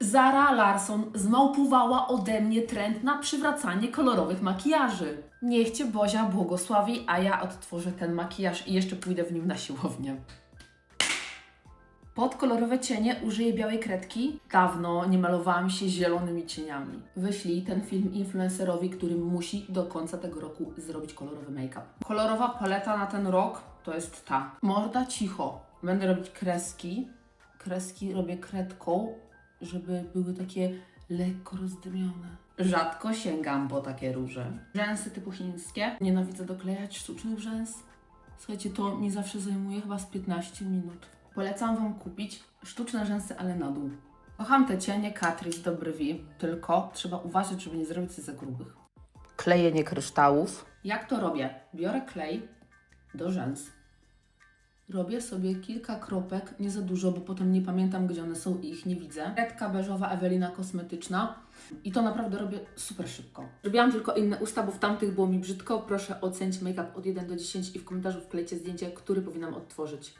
Zara Larson zmałpowała ode mnie trend na przywracanie kolorowych makijaży. Niech Cię Bozia błogosławi, a ja odtworzę ten makijaż i jeszcze pójdę w nim na siłownię. Pod kolorowe cienie użyję białej kredki. Dawno nie malowałam się zielonymi cieniami. Wyślij ten film influencerowi, który musi do końca tego roku zrobić kolorowy make-up. Kolorowa paleta na ten rok to jest ta. Morda cicho. Będę robić kreski. Kreski robię kredką, żeby były takie lekko rozdymione. Rzadko sięgam po takie róże. Rzęsy typu chińskie. Nienawidzę doklejać sztucznych rzęs. Słuchajcie, to mi zawsze zajmuje chyba z 15 minut. Polecam Wam kupić sztuczne rzęsy, ale na dół. Kocham te cienie Catrice do brwi, tylko trzeba uważać, żeby nie zrobić za grubych. Klejenie kryształów. Jak to robię? Biorę klej do rzęs. Robię sobie kilka kropek, nie za dużo, bo potem nie pamiętam, gdzie one są i ich nie widzę. Kredka beżowa Ewelina kosmetyczna. I to naprawdę robię super szybko. Robiłam tylko inne usta, bo w tamtych było mi brzydko. Proszę ocenić make-up od 1 do 10 i w komentarzu wklejcie zdjęcie, który powinnam odtworzyć.